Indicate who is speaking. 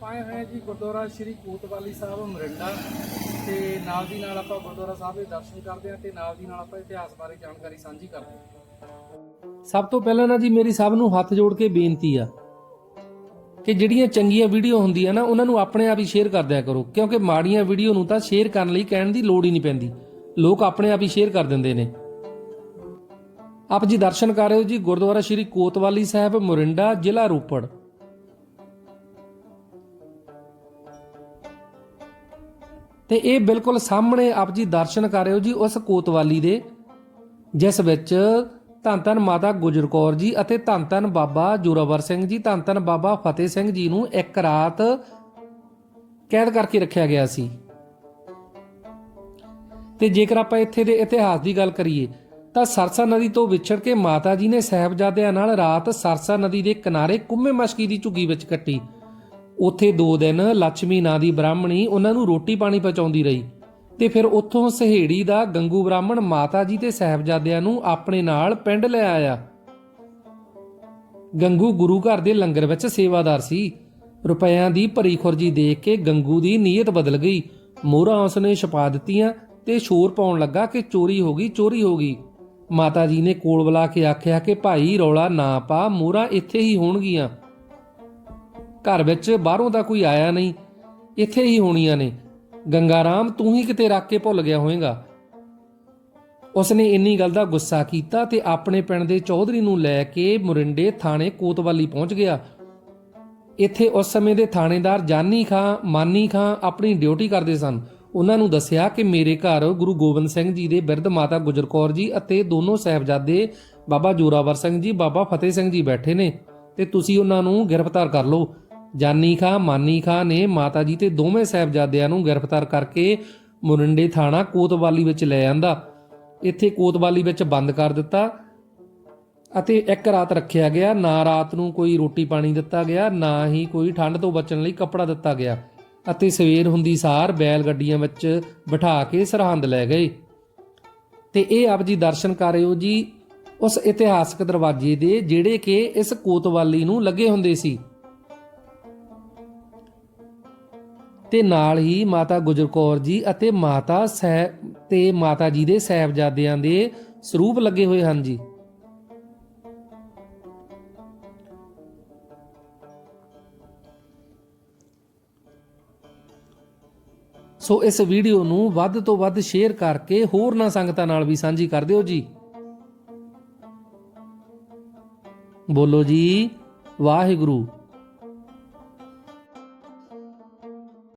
Speaker 1: ਆਪਾਂ ਆਏ ਹੋਏ ਜੀ ਗੁਰਦੁਆਰਾ ਸ਼੍ਰੀ ਕੋਤਵਾਲੀ ਸਾਹਿਬ ਮਰਿੰਡਾ ਤੇ ਨਾਲ ਦੀ ਨਾਲ ਆਪਾਂ ਗੁਰਦੁਆਰਾ ਸਾਹਿਬ ਦੇ ਦਰਸ਼ਨ ਕਰਦੇ ਹਾਂ ਤੇ ਨਾਲ ਦੀ ਨਾਲ ਆਪਾਂ ਇਤਿਹਾਸ ਬਾਰੇ ਜਾਣਕਾਰੀ ਸਾਂਝੀ ਕਰਦੇ ਹਾਂ।
Speaker 2: ਸਭ ਤੋਂ ਪਹਿਲਾਂ ਨਾ ਜੀ ਮੇਰੀ ਸਭ ਨੂੰ ਹੱਥ ਜੋੜ ਕੇ ਬੇਨਤੀ ਆ ਕਿ ਜਿਹੜੀਆਂ ਚੰਗੀਆਂ ਵੀਡੀਓ ਹੁੰਦੀਆਂ ਨਾ, ਉਹਨਾਂ ਨੂੰ ਆਪਣੇ ਆਪ ਹੀ ਸ਼ੇਅਰ ਕਰ ਦਿਆ ਕਰੋ, ਕਿਉਂਕਿ ਮਾੜੀਆਂ ਵੀਡੀਓ ਨੂੰ ਤਾਂ ਸ਼ੇਅਰ ਕਰਨ ਲਈ ਕਹਿਣ ਦੀ ਲੋੜ ਹੀ ਨਹੀਂ ਪੈਂਦੀ। ਲੋਕ ਆਪਣੇ ਆਪ ਹੀ ਸ਼ੇਅਰ ਕਰ ਦਿੰਦੇ ਨੇ। ਆਪ ਜੀ ਦਰਸ਼ਨ ਕਰ ਰਹੇ ਹੋ ਜੀ ਗੁਰਦੁਆਰਾ ਸ਼੍ਰੀ ਕੋਤਵਾਲੀ ਸਾਹਿਬ ਮੋਰਿੰਡਾ, ਜ਼ਿਲ੍ਹਾ ਰੋਪੜ। ਤੇ ਇਹ ਬਿਲਕੁਲ ਸਾਹਮਣੇ ਆਪ ਜੀ ਦਰਸ਼ਨ ਕਰ ਰਹੇ ਹੋ ਜੀ ਉਸ ਕੋਤਵਾਲੀ ਦੇ, ਜਿਸ ਵਿੱਚ ਧੰਨ ਧੰਨ ਮਾਤਾ ਗੁਜਰ ਕੌਰ ਜੀ ਅਤੇ ਧੰਨ ਧੰਨ ਬਾਬਾ ਜੋਰਾਵਰ ਸਿੰਘ ਜੀ, ਧੰਨ ਧੰਨ ਬਾਬਾ ਫਤਿਹ ਸਿੰਘ ਜੀ ਨੂੰ ਇੱਕ ਰਾਤ ਕੈਦ ਕਰਕੇ ਰੱਖਿਆ ਗਿਆ ਸੀ। ਤੇ ਜੇਕਰ ਆਪਾਂ ਇੱਥੇ ਦੇ ਇਤਿਹਾਸ ਦੀ ਗੱਲ ਕਰੀਏ, ਤਾਂ ਸਰਸਾ ਨਦੀ ਤੋਂ ਵਿਛੜ ਕੇ ਮਾਤਾ ਜੀ ਨੇ ਸਹਿਬਜ਼ਾਦਿਆਂ ਨਾਲ ਰਾਤ ਸਰਸਾ ਨਦੀ ਦੇ ਕਿਨਾਰੇ ਕੁੰਮੇ ਮਸ਼ਕੀ ਦੀ ਝੁੱਗੀ ਵਿੱਚ ਕੱਟੀ। ਉੱਥੇ ਦੋ ਦਿਨ ਲక్ష్ਮੀ ਨਾਂ ਦੀ ਬ੍ਰਾਹਮਣੀ ਉਹਨਾਂ ਨੂੰ ਰੋਟੀ ਪਾਣੀ ਪਹੁੰਚਾਉਂਦੀ ਰਹੀ ਤੇ ਫਿਰ ਉੱਥੋਂ ਸਹੇੜੀ ਦਾ ਗੰਗੂ ਬ੍ਰਾਹਮਣ ਮਾਤਾ ਜੀ ਤੇ ਸਹਿਬਜ਼ਾਦਿਆਂ ਨੂੰ ਆਪਣੇ ਨਾਲ ਪਿੰਡ ਲੈ ਆਇਆ। ਗੰਗੂ ਗੁਰੂ ਘਰ ਦੇ ਲੰਗਰ ਵਿੱਚ ਸੇਵਾਦਾਰ ਸੀ। ਰੁਪਇਆਂ ਦੀ ਭਰੀ ਖੁਰਜੀ ਦੇਖ ਕੇ ਗੰਗੂ ਦੀ ਨੀਅਤ ਬਦਲ ਗਈ। ਮੋਹਰਾਂ ਉਸਨੇ ਛਪਾ ਦਿੱਤੀਆਂ ਤੇ ਸ਼ੋਰ ਪਾਉਣ ਲੱਗਾ ਕਿ ਚੋਰੀ ਹੋ ਗਈ, ਚੋਰੀ ਹੋ ਗਈ। ਮਾਤਾ ਜੀ ਨੇ ਕੋਲ ਬੁਲਾ ਕੇ ਆਖਿਆ ਕਿ ਭਾਈ ਰੌਲਾ ਨਾ ਪਾ, ਮੋਹਰਾਂ ਇੱਥੇ ਹੀ ਹੋਣਗੀਆਂ। ਘਰ ਵਿੱਚ ਬਾਹਰੋਂ ਦਾ ਕੋਈ ਆਇਆ ਨਹੀਂ। ਇੱਥੇ ਹੀ ਹੋਣੀਆਂ ਨੇ। ਗੰਗਾਰਾਮ, ਤੂੰ ਹੀ ਕਿਤੇ ਰੱਖ ਕੇ ਭੁੱਲ ਗਿਆ ਹੋਵੇਂਗਾ ਉਸਨੇ ਇੰਨੀ ਗੱਲ ਦਾ ਗੁੱਸਾ ਕੀਤਾ ਤੇ ਆਪਣੇ ਪਿੰਡ ਦੇ ਚੌਧਰੀ ਨੂੰ ਲੈ ਕੇ ਮੁਰਿੰਡੇ ਥਾਣੇ ਕੋਤਵਾਲੀ ਪਹੁੰਚ ਗਿਆ। ਇੱਥੇ ਉਸ ਸਮੇਂ ਦੇ ਥਾਣੇਦਾਰ ਜਾਨੀ ਖਾਂ, ਮਾਨੀ ਖਾਂ ਆਪਣੀ ਡਿਊਟੀ ਕਰਦੇ ਸਨ। ਉਹਨਾਂ ਨੂੰ ਦੱਸਿਆ ਕਿ ਮੇਰੇ ਘਰ ਗੁਰੂ ਗੋਬਿੰਦ ਸਿੰਘ ਜੀ ਦੇ ਬਿਰਧ ਮਾਤਾ ਗੁਜਰ ਕੌਰ ਜੀ ਅਤੇ ਦੋਨੋਂ ਸਹਿਬਜ਼ਾਦੇ ਬਾਬਾ ਜੋਰਾਵਰ ਸਿੰਘ ਜੀ, ਬਾਬਾ ਫਤਿਹ ਸਿੰਘ ਜੀ ਬੈਠੇ ਨੇ ਤੇ ਤੁਸੀਂ ਉਹਨਾਂ ਨੂੰ ਗ੍ਰਿਫਤਾਰ ਕਰ ਲਓ। ਜਾਨੀ ਖਾਂ, ਮਾਨੀ ਖਾਂ ਨੇ ਮਾਤਾ ਜੀ ਤੇ ਦੋਵੇਂ ਸਹਿਬਜ਼ਾਦਿਆਂ ਨੂੰ ਗ੍ਰਿਫਤਾਰ ਕਰਕੇ ਮੁਰਿੰਡੇ ਥਾਣਾ ਕੋਤਵਾਲੀ ਵਿੱਚ ਲੈ ਆਂਦਾ। ਇੱਥੇ ਕੋਤਵਾਲੀ ਵਿੱਚ ਬੰਦ ਕਰ ਦਿੱਤਾ ਅਤੇ ਇੱਕ ਰਾਤ ਰੱਖਿਆ ਗਿਆ। ਨਾ ਰਾਤ ਨੂੰ ਕੋਈ ਰੋਟੀ ਪਾਣੀ ਦਿੱਤਾ ਗਿਆ, ਨਾ ਹੀ ਕੋਈ ਠੰਡ ਤੋਂ ਬਚਣ ਲਈ ਕੱਪੜਾ ਦਿੱਤਾ ਗਿਆ ਅਤੇ ਸਵੇਰ ਹੁੰਦੀ ਸਾਰ ਬੈਲ ਗੱਡੀਆਂ ਵਿੱਚ ਬਿਠਾ ਕੇ ਸਰਹੰਦ ਲੈ ਗਏ। ਤੇ ਇਹ ਆਪ ਜੀ ਦਰਸ਼ਨ ਕਰ ਰਹੇ ਹੋ ਜੀ, ਉਸ ਇਤਿਹਾਸਕ ਦਰਵਾਜ਼ੇ ਦੇ ਜਿਹੜੇ ਕਿ ਇਸ ਕੋਤਵਾਲੀ ਨੂੰ ਲੱਗੇ ਹੁੰਦੇ ਸੀ। ਤੇ ਨਾਲ ਹੀ ਮਾਤਾ ਗੁਜਰ ਕੌਰ ਜੀ ਅਤੇ ਮਾਤਾ ਸਹਿ ਤੇ ਮਾਤਾ ਜੀ ਦੇ ਸਹਿਬਜ਼ਾਦਿਆਂ ਦੇ ਸਰੂਪ ਲੱਗੇ ਹੋਏ ਹਨ ਜੀ। ਸੋ ਇਸ ਵੀਡੀਓ ਨੂੰ ਵੱਧ ਤੋਂ ਵੱਧ ਸ਼ੇਅਰ ਕਰਕੇ ਹੋਰਨਾਂ ਸੰਗਤਾਂ ਨਾਲ ਵੀ ਸਾਂਝੀ ਕਰ ਦਿਓ ਜੀ। ਬੋਲੋ ਜੀ, ਵਾਹਿਗੁਰੂ।